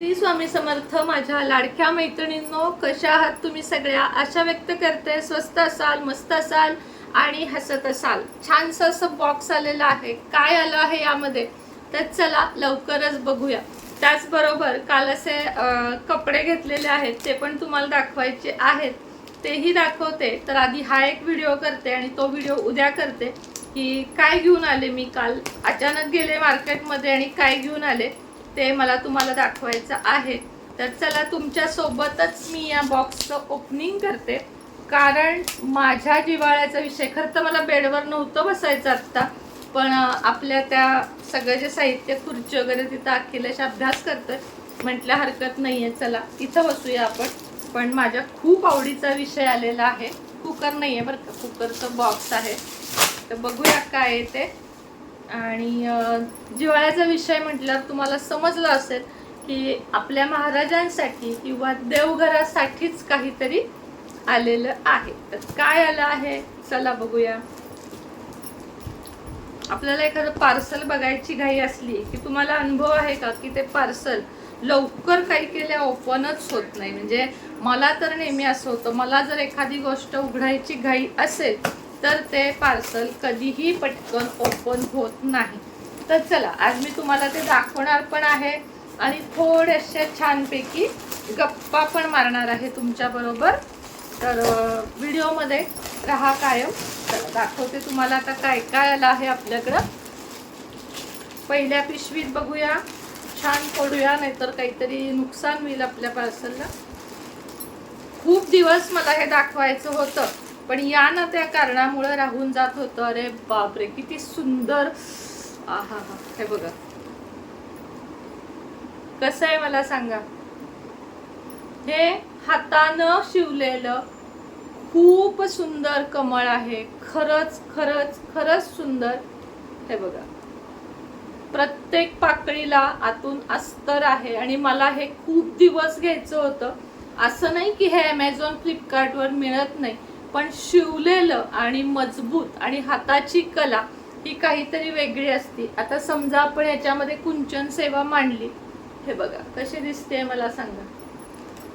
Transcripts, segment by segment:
श्री स्वामी समर्थ माझ्या लाडक्या मैत्रिणींनो कशा आहात तुम्ही सगळ्या? आशा व्यक्त करते. स्वस्त असाल मस्त असाल आणि हसत असाल. छानसं असं बॉक्स आलेलं आहे. काय आलं आहे यामध्ये? तर चला लवकरच बघूया. त्याचबरोबर काल असे कपडे घेतलेले आहेत. ते पण तुम्हाला दाखवायचे आहेत. तेही दाखवते. तर आधी हा एक व्हिडिओ करते आणि तो व्हिडिओ उद्या करते. की काय घेऊन आले मी काल? अचानक गेले मार्केटमध्ये आणि काय घेऊन आले? ते मला तुम्हाला दाखवायचं आहे. तर चला तुमच्यासोबतच मी या बॉक्सचं ओपनिंग करते. कारण माझ्या जिव्हाळ्याचा विषय खरं तर मला बेडवर नव्हतं बसायचं आत्ता. पण आपल्या त्या सगळं जे साहित्य खुर्ची वगैरे तिथं अखिलेश अभ्यास करतोय. म्हटलं हरकत नाही आहे चला इथं बसूया आपण. पण माझ्या खूप आवडीचा विषय आलेला आहे. कुकर नाही आहे बरं का कुकरचं बॉक्स आहे. तर बघूया काय आहे ते. आणि जिव्हाळ्याचा विषय म्हटल्यावर तुम्हाला समजलं असेल की आपल्या महाराजांसाठी किंवा देवघरासाठीच काहीतरी आलेलं आहे. तर काय आलं आहे? चला बघूया. आपल्याला एखादं पार्सल बघायची घाई असली की तुम्हाला अनुभव आहे का की ते पार्सल लवकर काही केल्या ओपनच होत नाही? म्हणजे मला तर नेहमी असं होतं मला जर एखादी गोष्ट उघडायची घाई असेल तर ते पार्सल कधीही पटकन ओपन होत नाही. तर चला आज मी तुम्हाला ते दाखवणार पण आहे आणि थोड्याशा छानपैकी गप्पा पण मारणार आहे तुमच्याबरोबर तर व्हिडिओमध्ये राहा कायम. चला दाखवते तुम्हाला आता काय काय आलं आहे आपल्याकडं. पहिल्या पिशवीत बघूया. छान पडूया नाहीतर काहीतरी नुकसान होईल आपल्या पार्सलला खूप दिवस मला हे दाखवायचं होतं. पण या ना त्या कारणामुळे राहून जात होतं. अरे बापरे किती सुंदर. आहा हा. हे बघा. कसं आहे मला सांगा? हे हातानं शिवलेलं खूप सुंदर कमळ आहे. खरंच खरंच खरंच सुंदर. हे बघा. प्रत्येक पाकळीला आतून अस्तर आहे आणि मला हे खूप दिवस घ्यायचं होतं. असं नाही की हे अमेझॉन फ्लिपकार्टवर मिळत नाही. पण शिवलेलं आणि मजबूत आणि हाताची कला ही काहीतरी वेगळी असते. आता समजा आपण याच्यामध्ये कुंचन सेवा मांडली. हे बघा कशी दिसते मला सांगा.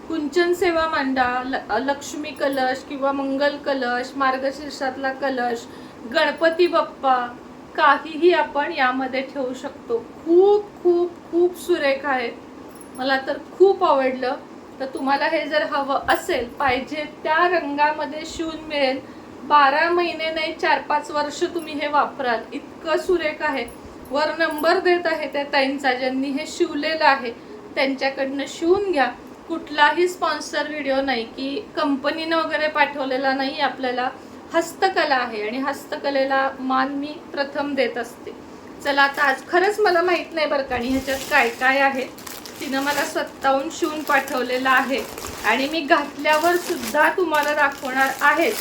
कुंचन सेवा मांडा ल- लक्ष्मी कलश किंवा मंगल कलश मार्गशीर्षातला कलश गणपती बाप्पा काहीही आपण यामध्ये ठेवू शकतो. खूप खूप खूप सुरेख आहे मला तर खूप आवडलं. तर तुम्हाला हे जर हवं असेल पाहिजे त्या रंगामध्ये शिवून मिळेल. बारा महिने नाही चार पाच वर्ष तुम्ही हे वापराल. इतकं सुरेख आहे. वर नंबर देत आहे त्या ताईंचा ज्यांनी हे शिवलेलं आहे. त्यांच्याकडनं शिवून घ्या. कुठलाही स्पॉन्सर व्हिडिओ नाही की कंपनीनं वगैरे पाठवलेला नाही आपल्याला. हस्तकला आहे आणि हस्तकलेला मान मी प्रथम देत असते. चला आता आज खरंच मला माहीत नाही बरं का आणि ह्याच्यात काय काय आहे. तिनं मला स्वतःहून शिवून पाठवलेलं आहे. आणि मी घातल्यावर सुद्धा तुम्हाला दाखवणार आहेच.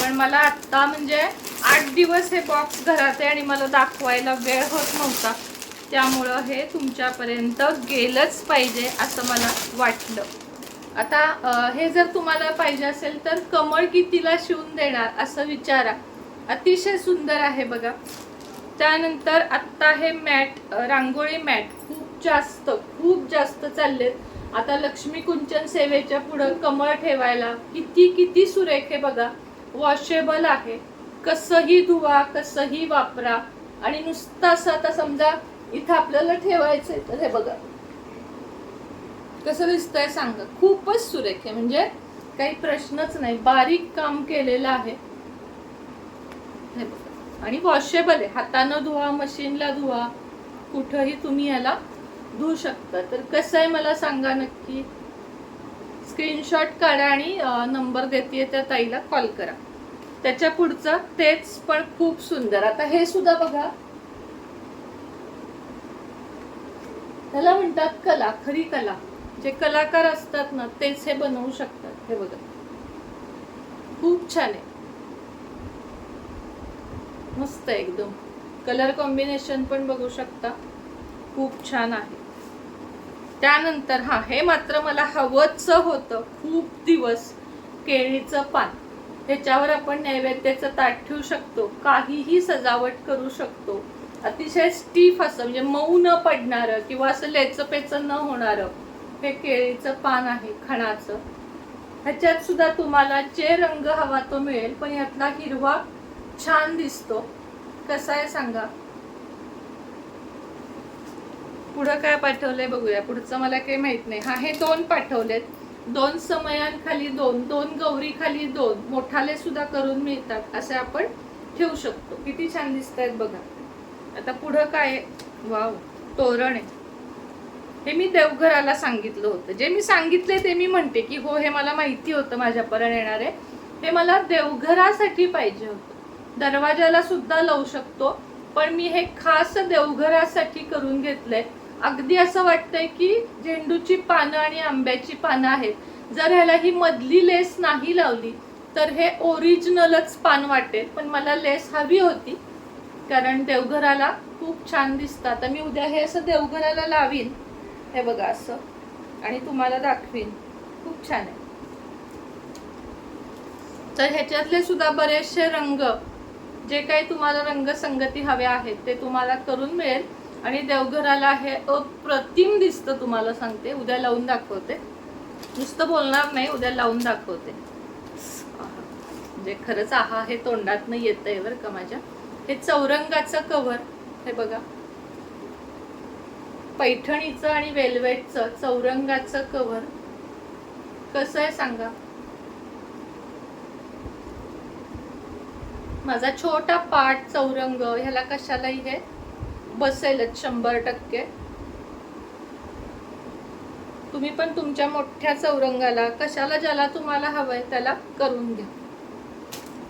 पण मला आत्ता म्हणजे आठ दिवस हे बॉक्स घरात आहे आणि मला दाखवायला वेळ होत नव्हता. त्यामुळं हे तुमच्यापर्यंत गेलंच पाहिजे असं मला वाटलं. आता हे जर तुम्हाला पाहिजे असेल तर कमळ कितीला शिवून देणार असं विचारा. अतिशय सुंदर आहे बघा. त्यानंतर आत्ता हे मॅट रांगोळी मॅट खूप जास्त खूप जास्त चाललेत. आता लक्ष्मी कुंचन सेवेच्या पुढं कमळ ठेवायला किती किती सुरेख आहे बघा. वॉशेबल आहे. कसंही धुवा कसंही वापरा. आणि नुसतं असं आता समजा इथं आपल्याला ठेवायचंय तर हे बघा. कसं दिसतंय सांगा. खूपच सुरेख आहे. म्हणजे काही प्रश्नच नाही. बारीक काम केलेलं आहे. हे बघा. आणि वॉशेबल आहे. हातानं धुवा मशीनला धुवा. कुठंही तुम्ही याला धुवू शकता. तर कसं आहे मला सांगा नक्की? स्क्रीनशॉट काढा आणि नंबर देते त्या ताईला कॉल करा. त्याच्या पुढचं तेच पण खूप सुंदर. आता हे सुद्धा बघा. त्याला म्हणतात कला खरी कला. जे कलाकार असतात ना तेच हे बनवू शकतात. हे बघा. खूप छान आहे. मस्त आहे एकदम. कलर कॉम्बिनेशन पण बघू शकता. खूप छान आहे. त्यानंतर हा हे मात्र मला हवंच होतं. खूप दिवस केळीचं पान. ह्याच्यावर आपण नैवेद्याचं ताट ठेवू शकतो. काहीही सजावट करू शकतो. अतिशय स्टीफ असं म्हणजे मऊ न पडणारं किंवा असं लेचपेचं न होणारं हे केळीचं पान आहे खणाचं. ह्याच्यात सुद्धा तुम्हाला जे रंग हवा तो मिळेल पण यातला हिरवा छान दिसतो. कसा आहे सांगा? पुढं काय पाठवलंय बघूया. पुढचं मला काही माहीत नाही. हा हे दोन पाठवलेत. दोन समयांखाली दोन दोन गौरी खाली दोन. मोठाले सुद्धा करून मिळतात असे आपण ठेवू शकतो. किती छान दिसत आहेत बघा. आता पुढं काय वाव तोरण आहे. हे मी देवघराला सांगितलं होतं. जे मी सांगितले ते मी म्हणते की हो हे मला माहिती होतं माझ्यापर्यंत येणार आहे. हे मला देवघरासाठी पाहिजे होतं. दरवाजाला सुद्धा लावू शकतो पण मी हे खास देवघरासाठी करून घेतलंय. अगदी असं वाटतंय की झेंडूची पानं आणि आंब्याची पानं आहेत. जर ह्याला ही मधली लेस नाही लावली तर हे ओरिजिनलच पान वाटेल. पण मला लेस हवी होती कारण देवघराला खूप छान दिसतात. मी उद्या हे असं देवघराला लावीन. हे बघा असं. आणि तुम्हाला दाखवीन. खूप छान आहे. तर ह्याच्यातले सुद्धा बरेचसे रंग जे काही तुम्हाला रंगसंगती हव्या आहेत ते तुम्हाला करून मिळेल. आणि देवघराला हे अप्रतिम दिसतं तुम्हाला सांगते. उद्या लावून दाखवते. नुसतं बोलणार नाही उद्या लावून दाखवते. म्हणजे खरंच आहा हे तोंडातनं येत आहे बरं का माझ्या. हे चौरंगाचं कव्हर हे बघा. पैठणीचं आणि वेल्वेटचं चौरंगाचं कव्हर कसं आहे सांगा? माझा छोटा पाट चौरंग ह्याला कशालाही हे? बसेलच शंभर टक्के. तुम्ही पण तुमच्या मोठ्या चौरंगाला कशाला ज्याला तुम्हाला हवं आहे त्याला करून घ्या.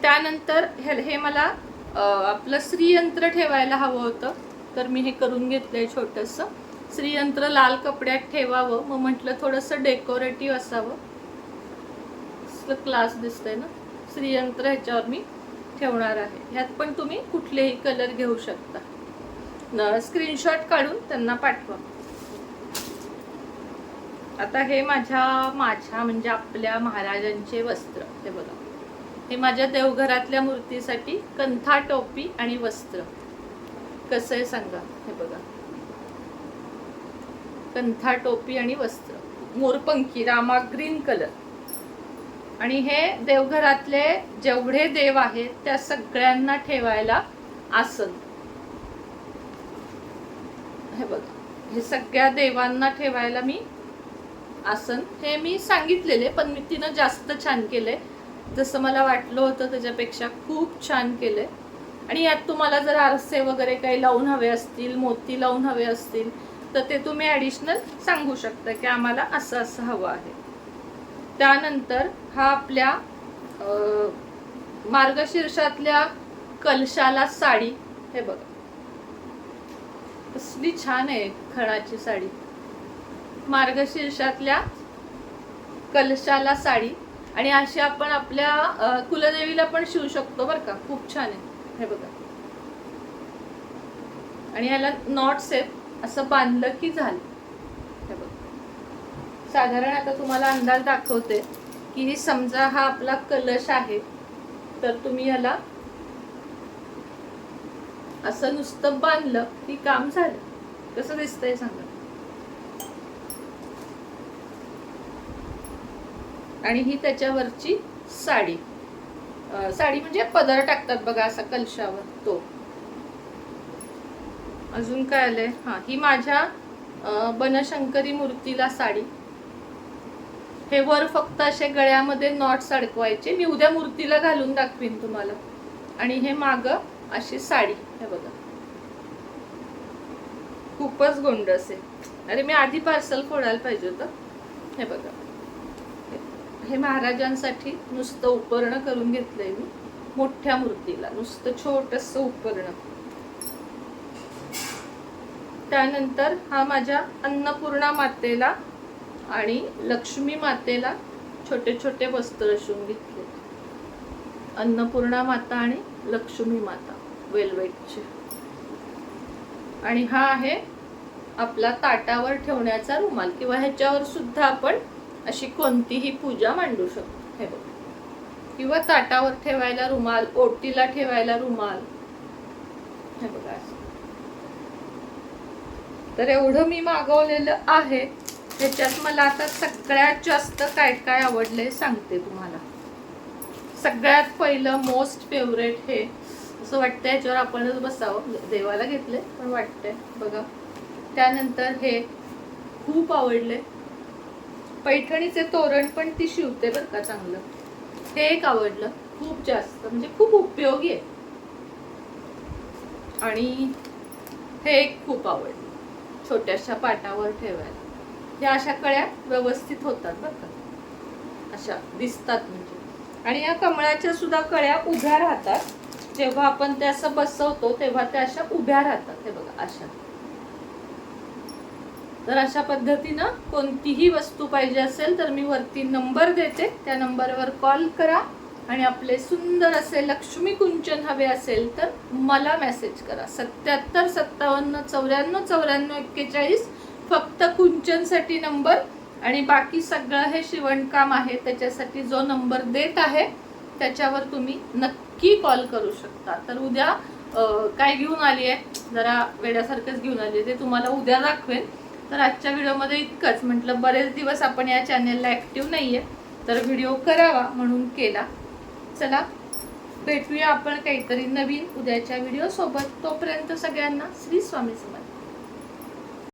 त्यानंतर हे हे मला आपलं श्रीयंत्र ठेवायला हवं होतं तर मी हे करून घेतलंय छोटंसं. श्रीयंत्र लाल कपड्यात ठेवावं मग म्हटलं थोडंसं डेकोरेटिव्ह असावं. क्लास दिसतंय ना? श्रीयंत्र ह्याच्यावर मी ठेवणार आहे. ह्यात पण तुम्ही कुठलेही कलर घेऊ शकता. स्क्रीनशॉट काढून त्यांना पाठवा. आता हे माझ्या माझ्या म्हणजे आपल्या महाराजांचे वस्त्र हे बघा. हे माझ्या देवघरातल्या मूर्तीसाठी कंथा टोपी आणि वस्त्र. कसं आहे सांगा हे बघा. कंथा टोपी आणि वस्त्र. मोरपंखी रामा ग्रीन कलर. आणि हे देवघरातले जेवढे देव आहेत त्या सगळ्यांना ठेवायला आसन. हे बघा हे सगळ्या देवांना ठेवायला मी आसन. हे मी सांगितलेले पण मी तिनं जास्त छान केलंय. जसं मला वाटलं होतं त्याच्यापेक्षा खूप छान केलंय. आणि यात तुम्हाला जर आरसे वगैरे काही लावून हवे असतील मोती लावून हवे असतील तर ते तुम्ही ॲडिशनल सांगू शकता की आम्हाला असं असं हवं आहे. त्यानंतर हा आपल्या मार्गशीर्षातल्या कलशाला साडी. हे बघा. कसली छान आहे खणाची साडी. मार्गशीर्षातल्या कलशाला साडी आणि अशी आपण आपल्या कुलदेवीला पण शिवू शकतो बरं का. खूप छान आहे. हे बघा. आणि याला नॉट सेफ असं बांधलं की झालं. हे बघा. साधारण आता तुम्हाला अंदाज दाखवते की समजा हा आपला कलश आहे तर तुम्ही याला असं नुसतं बांधलं की काम झालं. कसं दिसतंय सांगा. आणि ही त्याच्यावरची साडी. साडी म्हणजे पदर टाकतात बघा असा कलशावर तो. अजून काय आलंय? हा ही माझ्या बनशंकरी मूर्तीला साडी. हे वर फक्त असे गळ्यामध्ये नॉट्स अडकवायचे. मी उद्या मूर्तीला घालून दाखवीन तुम्हाला. आणि हे माग अशी साडी. हे बघा. खूपच गोंडस आहे अरे मी आधी पार्सल फोडायला पाहिजे होतं. हे बघा. हे- महाराजांसाठी नुसतं उपकरण करून घेतलंय मी. मोठ्या मूर्तीला. नुसतं छोटस उपकरण. त्यानंतर हा माझ्या अन्नपूर्णा मातेला आणि लक्ष्मी मातेला छोटे छोटे वस्त्र शिवून घेतले अन्नपूर्णा माता आणि लक्ष्मी माता. वेलवेटचे. आणि हा आहे आपला ताटावर ठेवण्याचा रुमाल किंवा ह्याच्यावर सुद्धा आपण अशी कोणतीही पूजा मांडू शकतो. हे बघ. किंवा ताटावर ठेवायला रुमाल ओटीला ठेवायला रुमाल. हे बघा तर एवढं मी मागवलेलं आहे. त्याच्यात मला आता सगळ्यात जास्त काय काय आवडले सांगते तुम्हाला. सगळ्यात पहिलं मोस्ट फेवरेट हे असं वाटतं याच्यावर आपणच बसावं. देवाला घेतले पण वाटतंय. बघा. त्यानंतर हे खूप आवडले पैठणीचे तोरण पण ती शिवते बरं का चांगलं. हे एक आवडलं. खूप जास्त. म्हणजे खूप उपयोगी आहे. आणि हे एक खूप आवडलं. छोट्याशा पाटावर ठेवायला. ह्या अशा कळ्या व्यवस्थित होतात बरं का. अशा दिसतात म्हणजे. आणि या कमळाच्या सुद्धा कळ्या उभ्या राहतात. जेव्हा आपण ते असं बसवतो तेव्हा त्या अशा उभ्या राहतात. हे बघा अशा. तर अशा पद्धतीनं कोणतीही वस्तू पाहिजे असेल तर मी वरती नंबर देते. त्या नंबरवर कॉल करा आणि आपले सुंदर असे लक्ष्मी कुंचन हवे असेल तर मला मेसेज करा. सत्याहत्तर सत्तावन्न चौऱ्याण्णव चौऱ्याण्णव एक्केचाळीस फक्त कुंचनसाठी नंबर आणि बाकी सगळं हे शिवणकाम आहे. त्याच्यासाठी जो नंबर देत आहे त्याच्यावर तुम्ही नक्की कॉल करू शकता. तर उद्या काय घेऊन आली आहे? जरा वेड्यासारखंच घेऊन आली आहे. ते तुम्हाला उद्या दाखवेन. तर आजच्या व्हिडिओमध्ये इतकंच. म्हटलं बरेच दिवस आपण या चॅनेलला ॲक्टिव्ह नाही आहे तर व्हिडिओ करावा म्हणून केला. चला भेटूया आपण काहीतरी नवीन उद्याच्या व्हिडिओ सोबत. तोपर्यंत सगळ्यांना श्री स्वामी समर्थ.